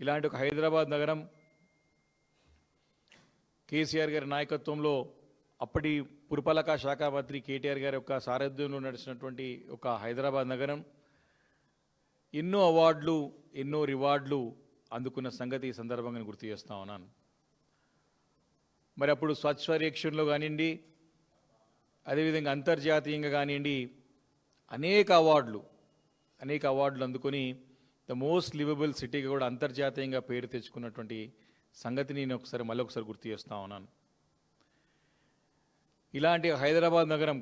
ఇలాంటి ఒక హైదరాబాద్ నగరం కేసీఆర్ గారి నాయకత్వంలో అప్పటి పురపాలక శాఖ మంత్రి కేటీఆర్ గారి యొక్క సారథ్యంలో నడిచినటువంటి ఒక హైదరాబాద్ నగరం. ఎన్నో అవార్డులు ఎన్నో రివార్డులు అందుకున్న సంగతి ఈ సందర్భంగా నేను గుర్తు చేస్తా ఉన్నాను. మరి అప్పుడు స్వచ్ఛ పర్యక్షణలో కానివ్వండి అదేవిధంగా అంతర్జాతీయంగా కానివ్వండి అనేక అవార్డులు అనేక అవార్డులు అందుకొని ద మోస్ట్ లివబుల్ సిటీగా కూడా అంతర్జాతీయంగా పేరు తెచ్చుకున్నటువంటి సంగతి నేను ఒకసారి మళ్ళీ ఒకసారి గుర్తు చేస్తా ఉన్నాను. ఇలాంటి హైదరాబాద్ నగరం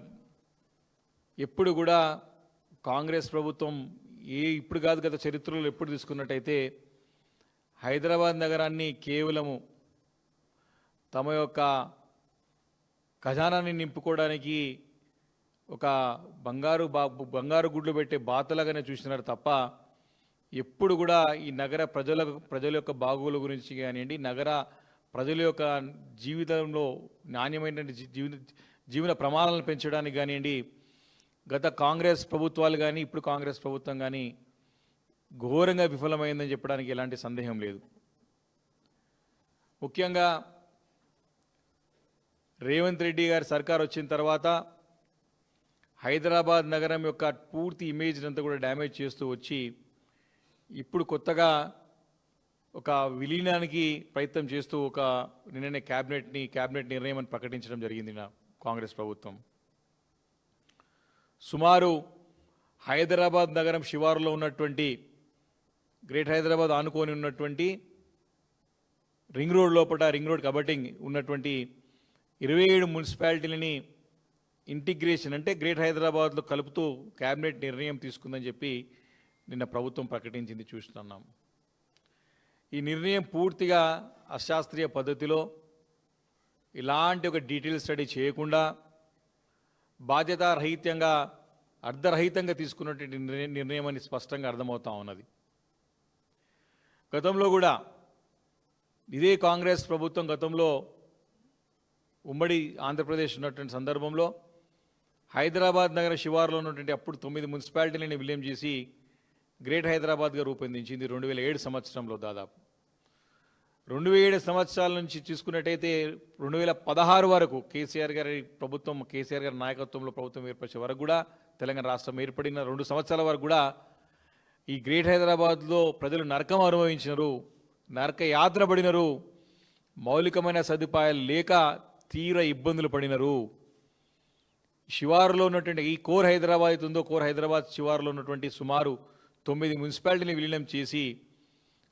ఎప్పుడు కూడా కాంగ్రెస్ ప్రభుత్వం ఏ ఇప్పుడు కాదు గత చరిత్రలో ఎప్పుడు తీసుకున్నట్టయితే హైదరాబాద్ నగరాన్ని కేవలము తమ యొక్క ఖజానాన్ని నింపుకోవడానికి ఒక బంగారు బా బంగారు గుడ్లు పెట్టే బాతలాగానే చూసినారు తప్ప ఎప్పుడు కూడా ఈ నగర ప్రజల ప్రజల యొక్క బాగోగుల గురించి కానివ్వండి నగర ప్రజల యొక్క జీవితంలో నాణ్యమైన జీవిత జీవన జీవన ప్రమాణాలను పెంచడానికి కానివ్వండి గత కాంగ్రెస్ ప్రభుత్వాలు కానీ ఇప్పుడు కాంగ్రెస్ ప్రభుత్వం కానీ ఘోరంగా విఫలమైందని చెప్పడానికి ఎలాంటి సందేహం లేదు. ముఖ్యంగా రేవంత్ రెడ్డి గారి సర్కార్ వచ్చిన తర్వాత హైదరాబాద్ నగరం యొక్క పూర్తి ఇమేజ్ అంతా కూడా డ్యామేజ్ చేస్తూ వచ్చి ఇప్పుడు కొత్తగా ఒక విలీనానికి ప్రయత్నం చేస్తూ ఒక నిన్ననే క్యాబినెట్ని క్యాబినెట్ నిర్ణయం అని ప్రకటించడం జరిగింది నా కాంగ్రెస్ ప్రభుత్వం. సుమారు హైదరాబాద్ నగరం శివారులో ఉన్నటువంటి గ్రేట్ హైదరాబాద్ ఆనుకొని ఉన్నటువంటి రింగ్ రోడ్ లోపల రింగ్ రోడ్ కబటింగ్ ఉన్నటువంటి ఇరవై ఏడు మున్సిపాలిటీలని ఇంటిగ్రేషన్ అంటే గ్రేట్ హైదరాబాద్లో కలుపుతూ క్యాబినెట్ నిర్ణయం తీసుకుందని చెప్పి నిన్న ప్రభుత్వం ప్రకటించింది చూస్తున్నాం. ఈ నిర్ణయం పూర్తిగా అశాస్త్రీయ పద్ధతిలో ఇలాంటి ఒక డీటెయిల్ స్టడీ చేయకుండా బాధ్యతారహిత్యంగా అర్ధరహితంగా తీసుకున్నటువంటి నిర్ణయం నిర్ణయం అని స్పష్టంగా అర్థమవుతా ఉన్నది. గతంలో కూడా ఇదే కాంగ్రెస్ ప్రభుత్వం గతంలో ఉమ్మడి ఆంధ్రప్రదేశ్ ఉన్నటువంటి సందర్భంలో హైదరాబాద్ నగర శివారులో ఉన్నటువంటి అప్పుడు తొమ్మిది మున్సిపాలిటీలని విలీనం చేసి గ్రేట్ హైదరాబాద్గా రూపొందించింది రెండు వేల ఏడు సంవత్సరంలో దాదాపు. రెండు వేల ఏడు సంవత్సరాల నుంచి చూసుకున్నట్టయితే రెండు వేల పదహారు వరకు కేసీఆర్ గారి ప్రభుత్వం కేసీఆర్ గారి నాయకత్వంలో ప్రభుత్వం ఏర్పరిచే వరకు కూడా తెలంగాణ రాష్ట్రం ఏర్పడిన రెండు సంవత్సరాల వరకు కూడా ఈ గ్రేట్ హైదరాబాద్లో ప్రజలు నరకం అనుభవించినారు నరక యాత్ర పడినరు మౌలికమైన సదుపాయాలు లేక తీవ్ర ఇబ్బందులు పడినరు. శివారులో ఉన్నటువంటి ఈ కోర్ హైదరాబాద్ ఉందో కోర్ హైదరాబాద్ శివారులో ఉన్నటువంటి సుమారు తొమ్మిది మున్సిపాలిటీని విలీనం చేసి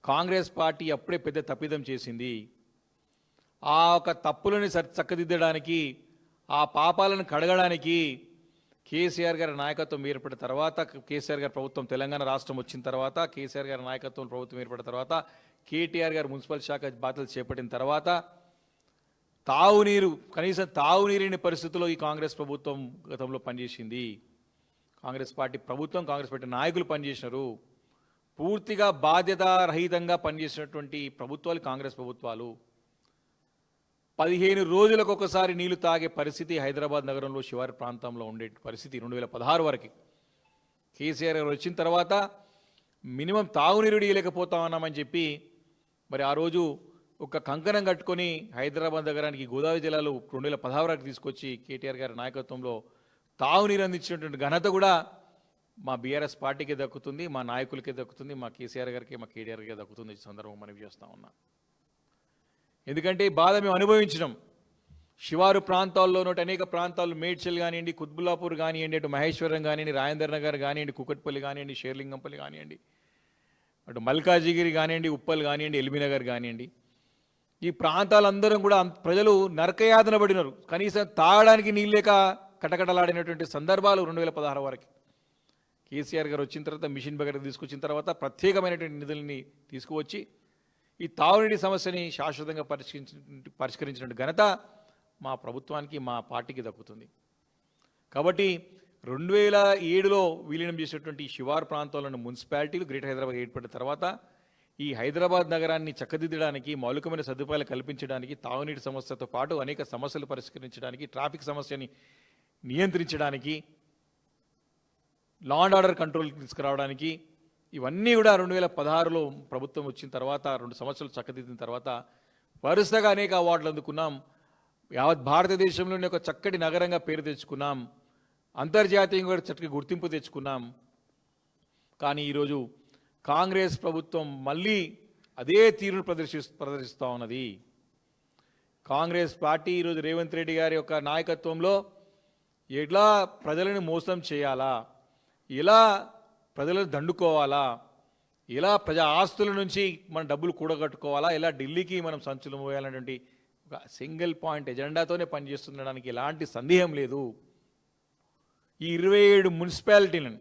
కాంగ్రెస్ పార్టీ అప్పుడే పెద్ద తప్పిదం చేసింది. ఆ ఒక తప్పులని సరి చక్కదిద్దడానికి ఆ పాపాలను కడగడానికి కేసీఆర్ గారి నాయకత్వం ఏర్పడిన తర్వాత కేసీఆర్ గారి ప్రభుత్వం తెలంగాణ రాష్ట్రం వచ్చిన తర్వాత కేసీఆర్ గారి నాయకత్వం ప్రభుత్వం ఏర్పడిన తర్వాత కేటీఆర్ గారు మున్సిపల్ శాఖ బాధ్యతలు చేపట్టిన తర్వాత తాగునీరు కనీసం తాగునీరుని పరిస్థితుల్లో ఈ కాంగ్రెస్ ప్రభుత్వం గతంలో పనిచేసింది. కాంగ్రెస్ పార్టీ ప్రభుత్వం కాంగ్రెస్ పార్టీ నాయకులు పనిచేసినారు. పూర్తిగా బాధ్యతారహితంగా పనిచేసినటువంటి ప్రభుత్వాలు కాంగ్రెస్ ప్రభుత్వాలు. పదిహేను రోజులకు ఒకసారి నీళ్ళు తాగే పరిస్థితి హైదరాబాద్ నగరంలో శివారి ప్రాంతంలో ఉండే పరిస్థితి రెండు వేల పదహారు వరకు. కేసీఆర్ గారు వచ్చిన తర్వాత మినిమం తాగునీరు ఇవ్వలేకపోతా ఉన్నామని చెప్పి మరి ఆ రోజు ఒక కంకణం కట్టుకొని హైదరాబాద్ నగరానికి గోదావరి జిల్లాలో రెండు వేల పదహారు వరకు తీసుకొచ్చి కేటీఆర్ గారి నాయకత్వంలో తాగునీరు అందించినటువంటి ఘనత కూడా మా బీఆర్ఎస్ పార్టీకి దక్కుతుంది మా నాయకులకే దక్కుతుంది మా కేసీఆర్ గారికి మా కేటీఆర్ గారికి దక్కుతుంది ఈ సందర్భం మనవి చేస్తూ ఉన్నా. ఎందుకంటే ఈ బాధ మేము అనుభవించడం శివారు ప్రాంతాల్లో అనేక ప్రాంతాలు మేడ్చల్ కానివ్వండి కుత్బుల్లాపూర్ కానివ్వండి అటు మహేశ్వరం కానివ్వండి రాజేంద్ర నగర్ కానివ్వండి కుకట్పల్లి కానివ్వండి షేర్లింగంపల్లి కానివ్వండి అటు మల్కాజిగిరి కానివ్వండి ఉప్పల్ కానివ్వండి ఎల్బీనగర్ కానివ్వండి. ఈ ప్రాంతాలందరం కూడా ప్రజలు నరకయాతన పడినారు. కనీసం తాగడానికి నీళ్ళు లేక కటకటలాడినటువంటి సందర్భాలు రెండు వేల పదహారు వరకు. కేసీఆర్ గారు వచ్చిన తర్వాత మిషన్ బగర్ తీసుకొచ్చిన తర్వాత ప్రత్యేకమైనటువంటి నిధులని తీసుకువచ్చి ఈ తాగునీటి సమస్యని శాశ్వతంగా పరిష్కరించిన పరిష్కరించిన ఘనత మా ప్రభుత్వానికి మా పార్టీకి దక్కుతుంది. కాబట్టి రెండు వేల ఏడులో విలీనం చేసినటువంటి శివార్ శివారు మున్సిపాలిటీలు గ్రేటర్ హైదరాబాద్ ఏర్పడిన తర్వాత ఈ హైదరాబాద్ నగరాన్ని చక్కదిద్దడానికి మౌలికమైన సదుపాయాలు కల్పించడానికి తాగునీటి సమస్యతో పాటు అనేక సమస్యలు పరిష్కరించడానికి ట్రాఫిక్ సమస్యని నియంత్రించడానికి లా అండ్ ఆర్డర్ కంట్రోల్కి తీసుకురావడానికి ఇవన్నీ కూడా రెండు వేల పదహారులో ప్రభుత్వం వచ్చిన తర్వాత రెండు సంవత్సరాలు చక్కదిద్దిన తర్వాత వరుసగా అనేక అవార్డులు అందుకున్నాం. యావత్ భారతదేశంలోనే ఒక చక్కటి నగరంగా పేరు తెచ్చుకున్నాం. అంతర్జాతీయంగా కూడా చక్కటి గుర్తింపు తెచ్చుకున్నాం. కానీ ఈరోజు కాంగ్రెస్ ప్రభుత్వం మళ్ళీ అదే తీరును ప్రదర్శి ప్రదర్శిస్తూ ఉన్నది. కాంగ్రెస్ పార్టీ ఈరోజు రేవంత్ రెడ్డి గారి యొక్క నాయకత్వంలో ఎలా ప్రజలను మోసం చేయాలా? ఎలా ప్రజలను దండుకోవాలా? ఎలా ప్రజా ఆస్తుల నుంచి మన డబ్బులు కూడగట్టుకోవాలా? ఎలా ఢిల్లీకి మనం సంచులు మోయాలనేటువంటి ఒక సింగిల్ పాయింట్ ఎజెండాతోనే పనిచేస్తుండడానికి ఎలాంటి సందేహం లేదు. ఈ ఇరవై ఏడు మున్సిపాలిటీలను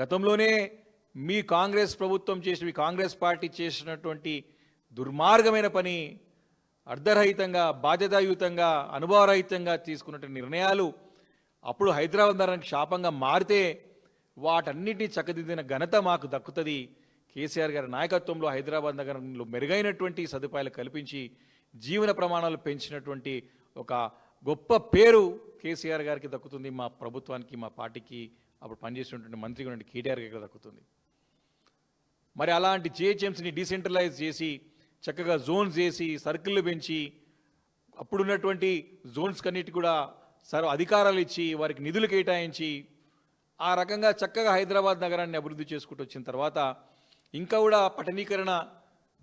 గతంలోనే మీ కాంగ్రెస్ ప్రభుత్వం చేసిన మీ కాంగ్రెస్ పార్టీ చేసినటువంటి దుర్మార్గమైన పని అర్ధరహితంగా బాధ్యతాయుతంగా అనుభవరహితంగా తీసుకున్నటువంటి నిర్ణయాలు అప్పుడు హైదరాబాద్ నగరానికి శాపంగా మారితే వాటన్నిటినీ చక్కదిద్దిన ఘనత మాకు దక్కుతుంది. కేసీఆర్ గారి నాయకత్వంలో హైదరాబాద్ నగరంలో మెరుగైనటువంటి సదుపాయాలు కల్పించి జీవన ప్రమాణాలు పెంచినటువంటి ఒక గొప్ప పేరు కేసీఆర్ గారికి దక్కుతుంది. మా ప్రభుత్వానికి మా పార్టీకి అప్పుడు పనిచేసినటువంటి మంత్రి ఉన్నటువంటి కేటీఆర్ గారికి దక్కుతుంది. మరి అలాంటి జిహెచ్ఎంసీని డీసెంట్రలైజ్ చేసి చక్కగా జోన్స్ చేసి సర్కిళ్ళు పెంచి అప్పుడున్నటువంటి జోన్స్ కన్నిటి కూడా సర్వ అధికారాలు ఇచ్చి వారికి నిధులు కేటాయించి ఆ రకంగా చక్కగా హైదరాబాద్ నగరాన్ని అభివృద్ధి చేసుకుంటూ వచ్చిన తర్వాత ఇంకా కూడా పట్టణీకరణ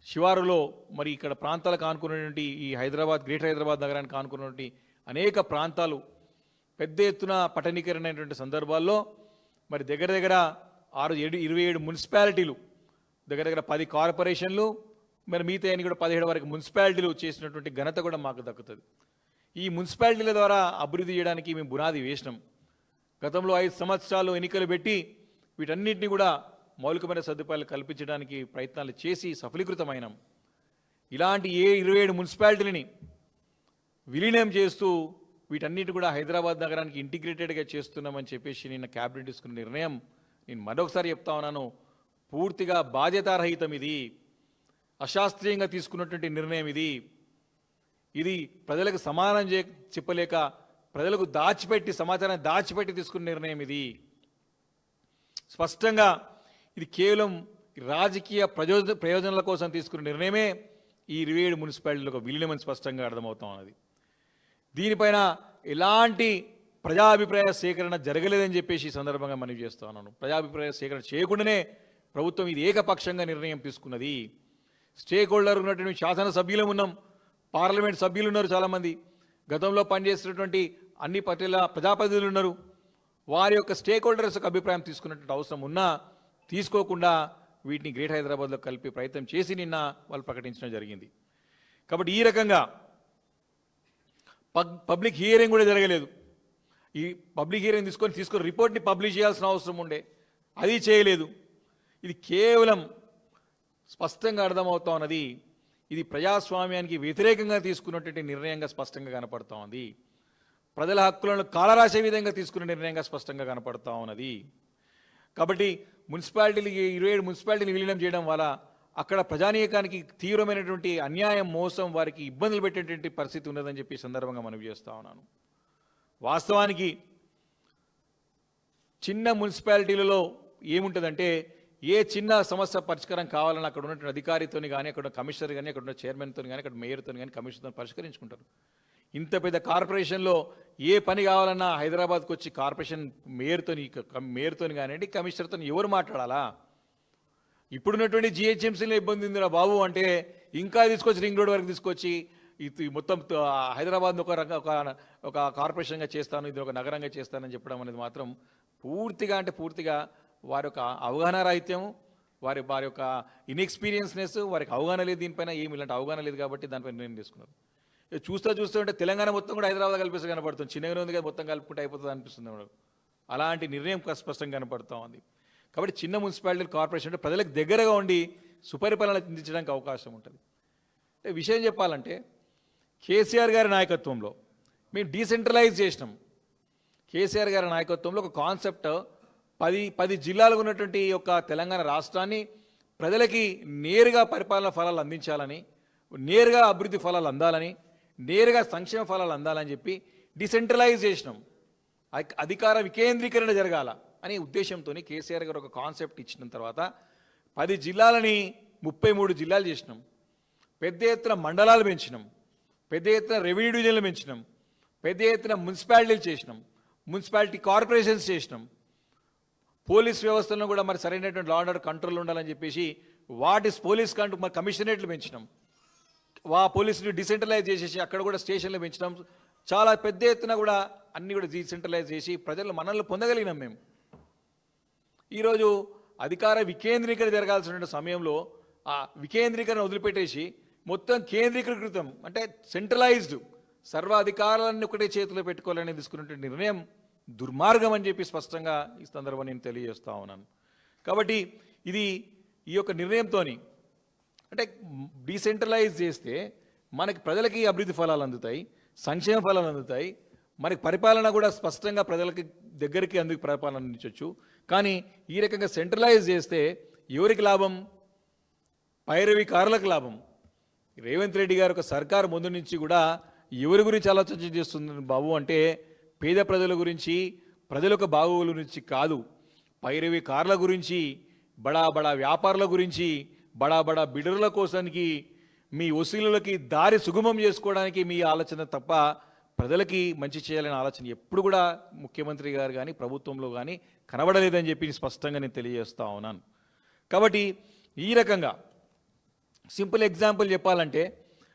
శివారులో మరి ఇక్కడ ప్రాంతాలకు ఆనుకున్నటువంటి ఈ హైదరాబాద్ గ్రేటర్ హైదరాబాద్ నగరానికి ఆనుకున్నటువంటి అనేక ప్రాంతాలు పెద్ద ఎత్తున పట్టణీకరణ అయినటువంటి సందర్భాల్లో మరి దగ్గర దగ్గర ఆరు ఏడు ఇరవై ఏడు మున్సిపాలిటీలు దగ్గర దగ్గర పది కార్పొరేషన్లు మరి మిగతా అన్ని కూడా పదిహేడు వరకు మున్సిపాలిటీలు చేసినటువంటి ఘనత కూడా మాకు దక్కుతుంది. ఈ మున్సిపాలిటీల ద్వారా అభివృద్ధి చేయడానికి మేము బునాది వేసినాం. గతంలో ఐదు సంవత్సరాలు ఎన్నికలు పెట్టి వీటన్నిటిని కూడా మౌలికమైన సదుపాయాలు కల్పించడానికి ప్రయత్నాలు చేసి సఫలీకృతమైనాం. ఇలాంటి ఏ ఇరవై ఏడు మున్సిపాలిటీలని విలీనం చేస్తూ వీటన్నిటి కూడా హైదరాబాద్ నగరానికి ఇంటిగ్రేటెడ్గా చేస్తున్నామని చెప్పేసి నిన్న క్యాబినెట్ తీసుకున్న నిర్ణయం నేను మరొకసారి చెప్తా ఉన్నాను. పూర్తిగా బాధ్యతారహితం ఇది. అశాస్త్రీయంగా తీసుకున్నటువంటి నిర్ణయం ఇది. ఇది ప్రజలకు సమానం చే చెప్పలేక ప్రజలకు దాచిపెట్టి సమాచారాన్ని దాచిపెట్టి తీసుకున్న నిర్ణయం ఇది. స్పష్టంగా ఇది కేవలం రాజకీయ ప్రయోజన ప్రయోజనాల కోసం తీసుకున్న నిర్ణయమే ఈ ఇరవై ఏడు మున్సిపాలిటీలకు విలీనమని స్పష్టంగా అర్థమవుతా ఉన్నది. దీనిపైన ఎలాంటి ప్రజాభిప్రాయ సేకరణ జరగలేదని చెప్పేసి ఈ సందర్భంగా మనవి చేస్తా ఉన్నాను. ప్రజాభిప్రాయ సేకరణ చేయకుండానే ప్రభుత్వం ఇది ఏకపక్షంగా నిర్ణయం తీసుకున్నది. స్టేక్ హోల్డర్ ఉన్నటువంటి శాసనసభ్యులం ఉన్నాం. పార్లమెంట్ సభ్యులు ఉన్నారు చాలామంది. గతంలో పనిచేసినటువంటి అన్ని పట్ల ప్రజాప్రతినిధులు ఉన్నారు. వారి యొక్క స్టేక్ హోల్డర్స్ యొక్క అభిప్రాయం తీసుకున్నటువంటి అవసరం ఉన్నా తీసుకోకుండా వీటిని గ్రేట్ హైదరాబాద్లో కలిపి ప్రయత్నం చేసి నిన్న వాళ్ళు ప్రకటించడం జరిగింది. కాబట్టి ఈ రకంగా పబ్- పబ్లిక్ హియరింగ్ కూడా జరగలేదు. ఈ పబ్లిక్ హియరింగ్ తీసుకొని తీసుకొని రిపోర్ట్ని పబ్లిష్ చేయాల్సిన అవసరం ఉండే. అది చేయలేదు. ఇది కేవలం స్పష్టంగా అర్థమవుతా ఉన్నది ఇది ప్రజాస్వామ్యానికి వ్యతిరేకంగా తీసుకున్నటువంటి నిర్ణయంగా స్పష్టంగా కనపడతా ఉంది. ప్రజల హక్కులను కాలరాసే విధంగా తీసుకున్న నిర్ణయంగా స్పష్టంగా కనపడతా ఉన్నది. కాబట్టి మున్సిపాలిటీలు ఇరవై ఏడు మున్సిపాలిటీలు విలీనం చేయడం వల్ల అక్కడ ప్రజానీకానికి తీవ్రమైనటువంటి అన్యాయం మోసం వారికి ఇబ్బందులు పెట్టేటువంటి పరిస్థితి ఉన్నదని చెప్పి సందర్భంగా మనవి చేస్తూ ఉన్నాను. వాస్తవానికి చిన్న మున్సిపాలిటీలలో ఏముంటుందంటే ఏ చిన్న సమస్య పరిష్కారం కావాలని అక్కడ ఉన్నటువంటి అధికారితోని కానీ అక్కడ కమిషనర్ కానీ అక్కడ ఉన్న చైర్మన్తో కానీ అక్కడ మేయర్తో కానీ కమిషనర్తో పరిష్కరించుకుంటారు. ఇంత పెద్ద కార్పొరేషన్లో ఏ పని కావాలన్నా హైదరాబాద్కి వచ్చి కార్పొరేషన్ మేయర్తో మేయర్తోని కానివ్వండి కమిషనర్తో ఎవరు మాట్లాడాలా? ఇప్పుడున్నటువంటి జిహెచ్ఎంసీలో ఇబ్బంది ఉందిరా బాబు అంటే ఇంకా తీసుకొచ్చి రింగ్ రోడ్ వరకు తీసుకొచ్చి ఇది మొత్తం హైదరాబాద్ని హైదరాబాద్ను ఒక రంగ ఒక ఒక కార్పొరేషన్గా చేస్తాను ఇది ఒక నగరంగా చేస్తానని చెప్పడం అనేది మాత్రం పూర్తిగా అంటే పూర్తిగా వారి యొక్క అవగాహన రాహిత్యం వారి వారి యొక్క ఇన్ఎక్స్పీరియన్స్నెస్ వారికి అవగాహన లేదు దీనిపైన ఏమి ఇలాంటి అవగాహన లేదు కాబట్టి దానిపైన నిర్ణయం తీసుకున్నారు. చూస్తూ చూస్తూ ఉంటే తెలంగాణ మొత్తం కూడా హైదరాబాద్ కలిపిస్తే కనపడుతుంది. చిన్నగానే ఉంది కదా మొత్తం కలుపుకుంటే అయిపోతుంది అనిపిస్తుంది మనకు. అలాంటి నిర్ణయం స్పష్టంగా కనపడుతూ ఉంది. కాబట్టి చిన్న మున్సిపాలిటీ కార్పొరేషన్ అంటే ప్రజలకు దగ్గరగా ఉండి సుపరిపాలన అందించడానికి అవకాశం ఉంటుంది. అంటే విషయం చెప్పాలంటే కేసీఆర్ గారి నాయకత్వంలో మేము డీసెంట్రలైజ్ చేసినాం. కేసీఆర్ గారి నాయకత్వంలో ఒక కాన్సెప్ట్ పది పది జిల్లాలకు ఉన్నటువంటి ఈ యొక్క తెలంగాణ రాష్ట్రాన్ని ప్రజలకి నేరుగా పరిపాలన ఫలాలు అందించాలని నేరుగా అభివృద్ధి ఫలాలు అందాలని నేరుగా సంక్షేమ ఫలాలు అందాలని చెప్పి డిసెంట్రలైజ్ చేసినాం. అధికార వికేంద్రీకరణ జరగాల అనే ఉద్దేశంతో కేసీఆర్ గారు ఒక కాన్సెప్ట్ ఇచ్చిన తర్వాత పది జిల్లాలని ముప్పై మూడు జిల్లాలు చేసినాం. పెద్ద ఎత్తున మండలాలు పెంచినాం. పెద్ద ఎత్తున రెవెన్యూ డివిజన్లు పెంచినాం. పెద్ద ఎత్తున మున్సిపాలిటీలు చేసినాం. మున్సిపాలిటీ కార్పొరేషన్స్ చేసినాం. పోలీస్ వ్యవస్థలను కూడా మరి సరైనటువంటి లా ఆర్డర్ కంట్రోల్ ఉండాలని చెప్పేసి వాటి పోలీస్ కంటూ మరి కమిషనరేట్లు పెంచినాం. వా పోలీసులు డిసెంట్రలైజ్ చేసేసి అక్కడ కూడా స్టేషన్లు పెంచడం చాలా పెద్ద ఎత్తున కూడా అన్నీ కూడా డీసెంట్రలైజ్ చేసి ప్రజలు మనల్ని పొందగలిగినాం మేము. ఈరోజు అధికార వికేంద్రీకరణ జరగాల్సిన సమయంలో ఆ వికేంద్రీకరణ వదిలిపెట్టేసి మొత్తం కేంద్రీకృతం అంటే సెంట్రలైజ్డ్ సర్వ అధికారాలన్నీ ఒకటే చేతిలో పెట్టుకోవాలని తీసుకున్నటువంటి నిర్ణయం దుర్మార్గం అని చెప్పి స్పష్టంగా ఈ సందర్భం నేను తెలియజేస్తా ఉన్నాను. కాబట్టి ఇది ఈ యొక్క నిర్ణయంతోని అంటే డీసెంట్రలైజ్ చేస్తే మనకి ప్రజలకి అభివృద్ధి ఫలాలు అందుతాయి సంక్షేమ ఫలాలు అందుతాయి మనకి పరిపాలన కూడా స్పష్టంగా ప్రజలకి దగ్గరికి అందుకు పరిపాలన అందించవచ్చు కానీ ఈ రకంగా సెంట్రలైజ్ చేస్తే ఎవరికి లాభం? పైరవికారులకు లాభం. రేవంత్ రెడ్డి గారు ఒక సర్కారు ముందు నుంచి కూడా ఎవరి గురించి ఆలోచన చేస్తుంది బాబు అంటే పేద ప్రజల గురించి ప్రజలకు బాగోగుల గురించి కాదు పైరవి కార్ల గురించి బడా బడా వ్యాపారుల గురించి బడా బడా బిడరుల కోసానికి మీ వసూలులకి దారి సుగమం చేసుకోవడానికి మీ ఆలోచన తప్ప ప్రజలకి మంచి చేయాలనే ఆలోచన ఎప్పుడు కూడా ముఖ్యమంత్రి గారు కానీ ప్రభుత్వంలో కానీ కనబడలేదని చెప్పి స్పష్టంగా నేను తెలియజేస్తా ఉన్నాను. కాబట్టి ఈ రకంగా సింపుల్ ఎగ్జాంపుల్ చెప్పాలంటే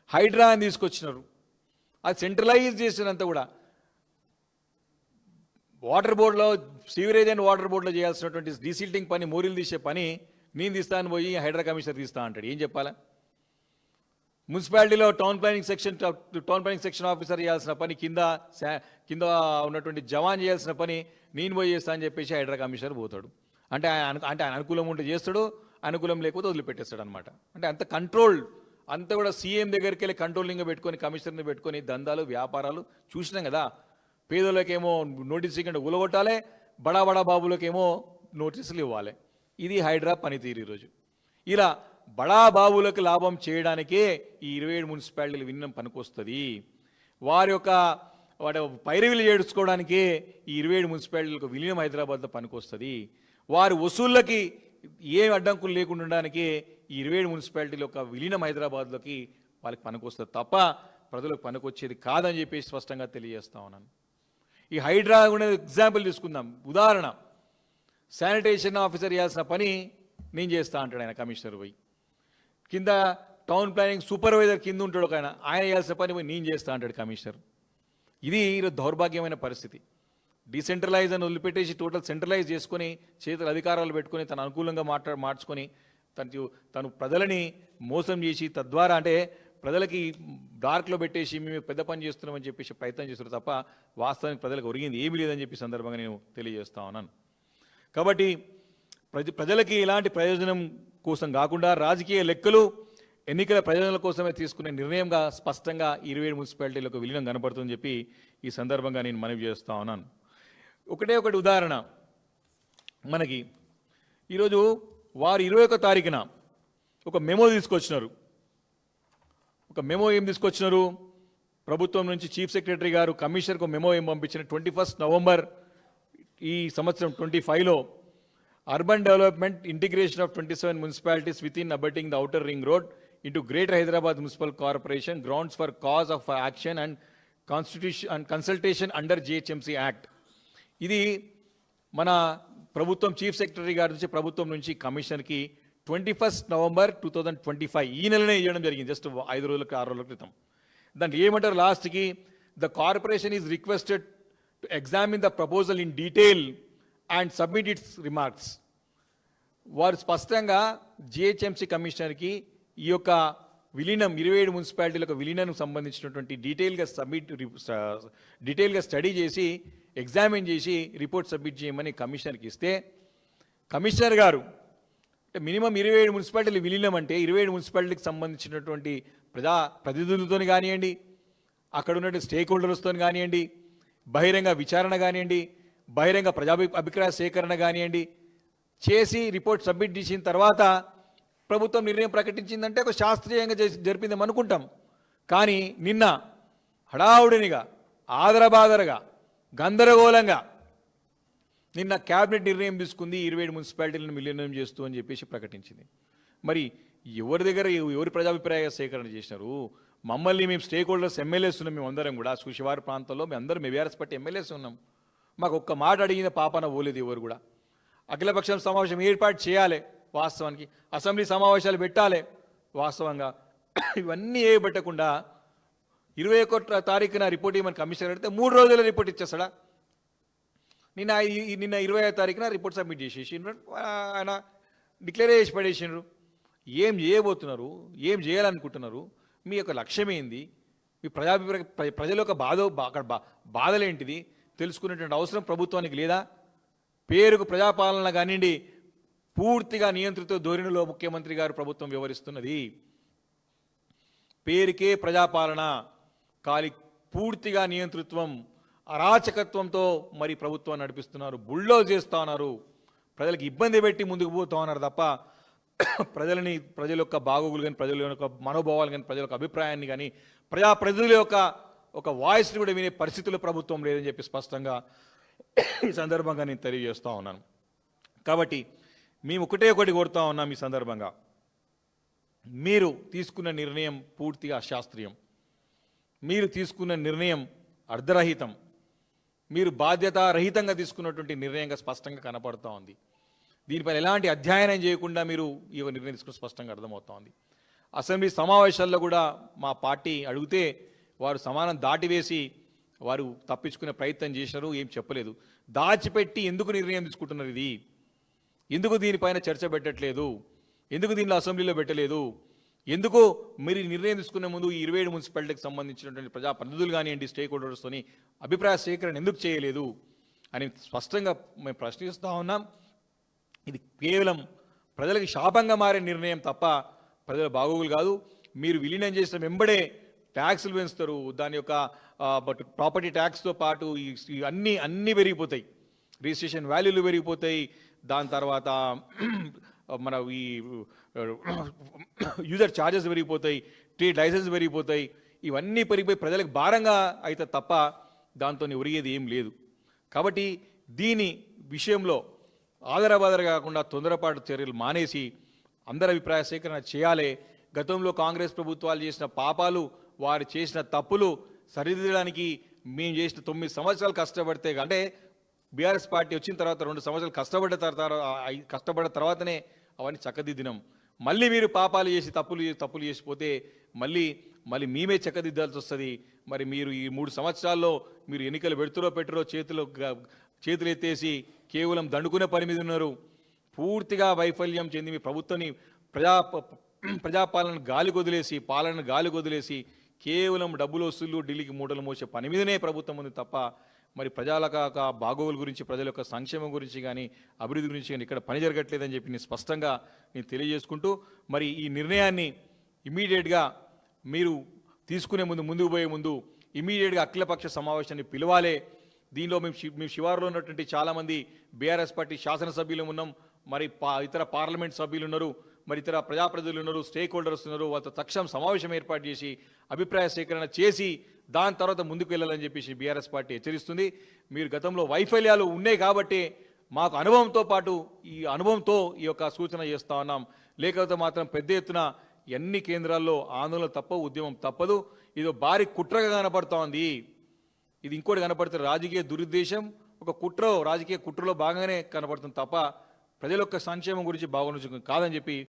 హైడ్రా అని తీసుకొచ్చినారు. అది సెంట్రలైజ్ చేసినంత కూడా వాటర్ బోర్డులో సీవరేజ్ అండ్ వాటర్ బోర్డులో చేయాల్సినటువంటి డీసిల్టింగ్ పని మోరీలు తీసే పని నేను తీస్తాను పోయి హైడ్రా కమిషనర్ తీస్తా అంటాడు. ఏం చెప్పాలా? మున్సిపాలిటీలో town planning section town planning section officer చేయాల్సిన పని కింద కింద ఉన్నటువంటి జవాన్ చేయాల్సిన పని నేను పోయి చేస్తా అని చెప్పేసి హైడ్రా కమిషనర్ పోతాడు. అంటే ఆయన అంటే ఆయన అనుకూలం ఉంటే చేస్తాడు అనుకూలం లేకపోతే వదిలిపెట్టేస్తాడు అనమాట అంటే అంత కంట్రోల్ అంత కూడా సీఎం దగ్గరికి వెళ్ళి కంట్రోలింగ్ పెట్టుకొని కమిషనర్ని పెట్టుకొని దందాలు వ్యాపారాలు చూసినాం కదా పేదలకేమో నోటీస్ ఇవ్వకుండా ఉలగొట్టాలి బడా బడా బాబులకేమో నోటీసులు ఇవ్వాలి. ఇది హైడ్రా పనితీరు ఈరోజు. ఇలా బడా బాబులకు లాభం చేయడానికే ఈ ఇరవై ఏడు మున్సిపాలిటీలు విన్నం పనికొస్తుంది. వారి యొక్క వాటి పైరవిలు చేడుచుకోవడానికే ఈ ఇరవై ఏడు మున్సిపాలిటీలకు విలీనం హైదరాబాద్లో పనికొస్తుంది. వారి వసూళ్ళకి ఏ అడ్డంకులు లేకుండా ఉండడానికే ఈ ఇరవై ఏడు మున్సిపాలిటీల యొక్క విలీనం హైదరాబాద్లోకి వాళ్ళకి పనికొస్తుంది తప్ప ప్రజలకు పనికొచ్చేది కాదని చెప్పి స్పష్టంగా తెలియజేస్తా ఉన్నాను. ఈ హైడ్రా కూడా ఎగ్జాంపుల్ తీసుకుందాం. ఉదాహరణ శానిటేషన్ ఆఫీసర్ చేయాల్సిన పని నేను చేస్తా అంటాడు ఆయన కమిషనర్ పోయి. కింద టౌన్ ప్లానింగ్ సూపర్వైజర్ కింద ఉంటాడు ఒక ఆయన. ఆయన చేయాల్సిన పని పోయి నేను చేస్తా అంటాడు కమిషనర్. ఇది ఈరోజు దౌర్భాగ్యమైన పరిస్థితి. డీసెంట్రలైజ్ అని వదిలిపెట్టేసి టోటల్ సెంట్రలైజ్ చేసుకొని చేతులు అధికారాలు పెట్టుకొని తన అనుకూలంగా మాట్లా మార్చుకొని తను తను ప్రజలని మోసం చేసి తద్వారా అంటే ప్రజలకి డార్క్లో పెట్టేసి మేము పెద్ద పని చేస్తున్నామని చెప్పేసి ప్రయత్నం చేస్తున్నారు తప్ప వాస్తవానికి ప్రజలకు ఒరిగింది ఏమీ లేదని చెప్పి సందర్భంగా నేను తెలియజేస్తా ఉన్నాను. కాబట్టి ప్రజ ప్రజలకి ఎలాంటి ప్రయోజనం కోసం కాకుండా రాజకీయ లెక్కలు ఎన్నికల ప్రయోజనాల కోసమే తీసుకునే నిర్ణయంగా స్పష్టంగా ఇరవై ఏడు మున్సిపాలిటీలకు విలీనం కనపడుతుందని చెప్పి ఈ సందర్భంగా నేను మనవి చేస్తా ఉన్నాను. ఒకటే ఒకటి ఉదాహరణ. మనకి ఈరోజు వారు ఇరవై ఒక తారీఖున ఒక మెమో తీసుకొచ్చినారు. ఒక మెమో ఏం తీసుకొచ్చినారు? ప్రభుత్వం నుంచి చీఫ్ సెక్రటరీ గారు కమిషనర్కు మెమో ఏం పంపించిన ట్వంటీ ఫస్ట్ నవంబర్ ఈ సంవత్సరం ట్వంటీ ఫైవ్లో urban development integration of twenty seven municipalities within abutting the outer ring road into greater Hyderabad municipal corporation grounds for cause of action and constitution and consultation under GHMC act ఇది మన ప్రభుత్వం chief secretary గారి నుంచి ప్రభుత్వం నుంచి కమిషనర్కి twenty first November two thousand twenty five ఈ నెలనే ఇవ్వడం జరిగింది జస్ట్ ఐదు రోజులకు ఆరు రోజుల క్రితం. దాంట్లో ఏమంటారు లాస్ట్కి? The corporation is requested to examine the proposal in detail and submit its remarks వారు స్పష్టంగా జిహెచ్ఎంసీ కమిషనర్కి ఈ యొక్క విలీనం ఇరవై ఏడు మున్సిపాలిటీలకు విలీనం సంబంధించినటువంటి డీటెయిల్గా సబ్మిట్ డీటెయిల్గా స్టడీ చేసి ఎగ్జామిన్ చేసి రిపోర్ట్ సబ్మిట్ చేయమని కమిషనర్కి ఇస్తే కమిషనర్ గారు అంటే మినిమం ఇరవై ఏడు మున్సిపాలిటీలు విలీనం అంటే ఇరవై ఏడు మున్సిపాలిటీకి సంబంధించినటువంటి ప్రజా ప్రతినిధులతో కానివ్వండి అక్కడ ఉన్నటువంటి స్టేక్ హోల్డర్స్తో కానివ్వండి బహిరంగ విచారణ కానివ్వండి బహిరంగ ప్రజా అభిప్రాయ సేకరణ కానివ్వండి చేసి రిపోర్ట్ సబ్మిట్ చేసిన తర్వాత ప్రభుత్వం నిర్ణయం ప్రకటించిందంటే ఒక శాస్త్రీయంగా చేసి జరిపిందాం అనుకుంటాం కానీ నిన్న హడావుడినిగా ఆదరబాదరగా గందరగోళంగా నిన్న క్యాబినెట్ నిర్ణయం తీసుకుంది ఇరవై ఏడు మున్సిపాలిటీలను విలీనం చేస్తూ అని చెప్పేసి ప్రకటించింది. మరి ఎవరి దగ్గర ఎవరి ప్రజాభిప్రాయ సేకరణ చేసినారు? మమ్మల్ని మేము స్టేక్ హోల్డర్స్ ఎమ్మెల్యేస్ ఉన్నాం మేము అందరం కూడా. సుశివారి ప్రాంతంలో మేము అందరం బీఆర్ఎస్ పార్టీ ఎమ్మెల్యేస్ ఉన్నాం. మాకు ఒక్క మాట అడిగిన పాపన పోలేదు ఎవరు కూడా. అఖిలపక్షం సమావేశం ఏర్పాటు చేయాలి వాస్తవానికి. అసెంబ్లీ సమావేశాలు పెట్టాలి వాస్తవంగా. ఇవన్నీ ఏ పెట్టకుండా ఇరవై ఒకటో తారీఖున రిపోర్ట్ ఇవ్వమని కమిషనర్ అడిగితే మూడు రోజుల రిపోర్ట్ ఇచ్చేస్తాడా? నిన్న ఈ- నిన్న ఇరవై ఐదు తారీఖున రిపోర్ట్ సబ్మిట్ చేసేసిండ్రు. ఆయన డిక్లేర్ చేసి పడేసిండ్రు. ఏం చేయబోతున్నారు? ఏం చేయాలనుకుంటున్నారు? మీ యొక్క లక్ష్యం ఏంది? మీ ప్రజాభిప్రాయ ప్రజల యొక్క బాధ బా- అక్కడ బా బాధలేంటిది? తెలుసుకునేటువంటి అవసరం ప్రభుత్వానికి లేదా? పేరుకు ప్రజాపాలన కానివ్వండి పూర్తిగా నియంత్రిత ధోరణిలో ముఖ్యమంత్రి గారు ప్రభుత్వం వ్యవహరిస్తున్నది. పేరుకే ప్రజాపాలన కాలి పూర్తిగా నియంతృత్వం అరాచకత్వంతో మరి ప్రభుత్వాన్ని నడిపిస్తున్నారు బుల్డో చేస్తూ ఉన్నారు ప్రజలకు ఇబ్బంది పెట్టి ముందుకు పోతా ఉన్నారు తప్ప ప్రజలని ప్రజల యొక్క బాగోగులు కానీ ప్రజల యొక్క మనోభావాలు కానీ ప్రజల యొక్క అభిప్రాయాన్ని కానీ ప్రజా ప్రజల యొక్క ఒక వాయిస్ని కూడా వినే పరిస్థితులు ప్రభుత్వం లేదని చెప్పి స్పష్టంగా ఈ సందర్భంగా నేను తెలియజేస్తూ ఉన్నాను. కాబట్టి మేము ఒకటే ఒకటి కోరుతా ఉన్నాం ఈ సందర్భంగా. మీరు తీసుకున్న నిర్ణయం పూర్తిగా అశాస్త్రీయం. మీరు తీసుకున్న నిర్ణయం అర్ధరహితం. మీరు బాధ్యతారహితంగా తీసుకున్నటువంటి నిర్ణయంగా స్పష్టంగా కనపడుతూ ఉంది. దీనిపైన ఎలాంటి అధ్యయనం చేయకుండా మీరు ఈ నిర్ణయం తీసుకుని స్పష్టంగా అర్థమవుతోంది అసెంబ్లీ సమావేశాల్లో కూడా మా పార్టీ అడిగితే వారు సమానం దాటివేసి వారు తప్పించుకునే ప్రయత్నం చేశారు ఏం చెప్పలేదు. దాచిపెట్టి ఎందుకు నిర్ణయం తీసుకుంటున్నారు ఇది? ఎందుకు దీనిపైన చర్చ పెట్టట్లేదు? ఎందుకు దీనిలో అసెంబ్లీలో పెట్టలేదు? ఎందుకు? మీరు నిర్ణయం తీసుకునే ముందు ఈ ఇరవై ఏడు మున్సిపాలిటీకి సంబంధించినటువంటి ప్రజాప్రతినిధులు కానివ్వండి స్టేక్ హోల్డర్స్తోని అభిప్రాయ సేకరణ ఎందుకు చేయలేదు అని స్పష్టంగా మేము ప్రశ్నిస్తూ ఉన్నాం. ఇది కేవలం ప్రజలకు శాపంగా మారే నిర్ణయం తప్ప ప్రజల బాగోగులు కాదు. మీరు విలీనం చేసిన వెంబడే ట్యాక్సులు పెంచుతారు. దాని యొక్క ప్రాపర్టీ ట్యాక్స్తో పాటు ఈ అన్నీ అన్నీ పెరిగిపోతాయి. రిజిస్ట్రేషన్ వాల్యూలు పెరిగిపోతాయి. దాని తర్వాత మన ఈ యూజర్ ఛార్జెస్ పెరిగిపోతాయి ట్రేడ్ లైసెన్స్ పెరిగిపోతాయి ఇవన్నీ పెరిగిపోయి ప్రజలకు భారంగా అయితే తప్ప దాంతో ఒరిగేది ఏం లేదు. కాబట్టి దీని విషయంలో ఆదరబాదర కాకుండా తొందరపాటు చర్యలు మానేసి అందరి అభిప్రాయ సేకరణ చేయాలి. గతంలో కాంగ్రెస్ ప్రభుత్వాలు చేసిన పాపాలు వారు చేసిన తప్పులు సరిదిద్దడానికి మేము చేసిన తొమ్మిది సంవత్సరాలు కష్టపడితే అంటే బీఆర్ఎస్ పార్టీ వచ్చిన తర్వాత రెండు సంవత్సరాలు కష్టపడ్డ తర్వాత కష్టపడ్డ తర్వాతనే అవన్నీ చక్కదిద్దినాం. మళ్ళీ మీరు పాపాలు చేసి తప్పులు తప్పులు చేసిపోతే మళ్ళీ మళ్ళీ మేమే చక్కదిద్దాల్సి వస్తుంది. మరి మీరు ఈ మూడు సంవత్సరాల్లో మీరు ఎన్నికలు పెడుతురో పెట్టరో చేతిలో చేతులు ఎత్తేసి కేవలం దండుకునే పని మీద ఉన్నారు. పూర్తిగా వైఫల్యం చెంది మీ ప్రభుత్వాన్ని ప్రజా ప్రజాపాలన గాలి వదిలేసి పాలన గాలి వదిలేసి కేవలం డబ్బులు వసూళ్ళు ఢిల్లీకి మూటలు మోసే పని మీదనే ప్రభుత్వం ఉంది తప్ప మరి ప్రజల యొక్క బాగోగుల గురించి ప్రజల యొక్క సంక్షేమం గురించి కానీ అభివృద్ధి గురించి కానీ ఇక్కడ పని జరగట్లేదని చెప్పి నేను స్పష్టంగా నేను తెలియజేసుకుంటూ మరి ఈ నిర్ణయాన్ని ఇమీడియట్గా మీరు తీసుకునే ముందు ముందుకు పోయే ముందు ఇమీడియట్గా అఖిలపక్ష సమావేశాన్ని పిలవాలే. దీనిలో మేము మేము శివారులో ఉన్నటువంటి చాలామంది బీఆర్ఎస్ పార్టీ శాసనసభ్యులు ఉన్నాం. మరి పా ఇతర పార్లమెంట్ సభ్యులు ఉన్నారు. మరి ఇతర ప్రజాప్రతినిధులు ఉన్నారు స్టేక్ హోల్డర్స్ ఉన్నారు వాళ్ళతో తక్షణం సమావేశం ఏర్పాటు చేసి అభిప్రాయ సేకరణ చేసి దాని తర్వాత ముందుకు వెళ్ళాలని చెప్పేసి బీఆర్ఎస్ పార్టీ హెచ్చరిస్తుంది. మీరు గతంలో వైఫల్యాలు ఉన్నాయి కాబట్టి మాకు అనుభవంతో పాటు ఈ అనుభవంతో ఈ యొక్క సూచన చేస్తా ఉన్నాం. లేకపోతే మాత్రం పెద్ద ఎత్తున ఎన్ని కేంద్రాల్లో ఆందోళన తప్ప ఉద్యమం తప్పదు. ఇది భారీ కుట్రగా కనపడుతోంది ఇది ఇంకోటి కనపడుతుంది రాజకీయ దురుద్దేశం. ఒక కుట్ర రాజకీయ కుట్రలో భాగంగానే కనపడుతుంది తప్ప ప్రజల యొక్క సంక్షేమం గురించి బాగుంది కాదని చెప్పి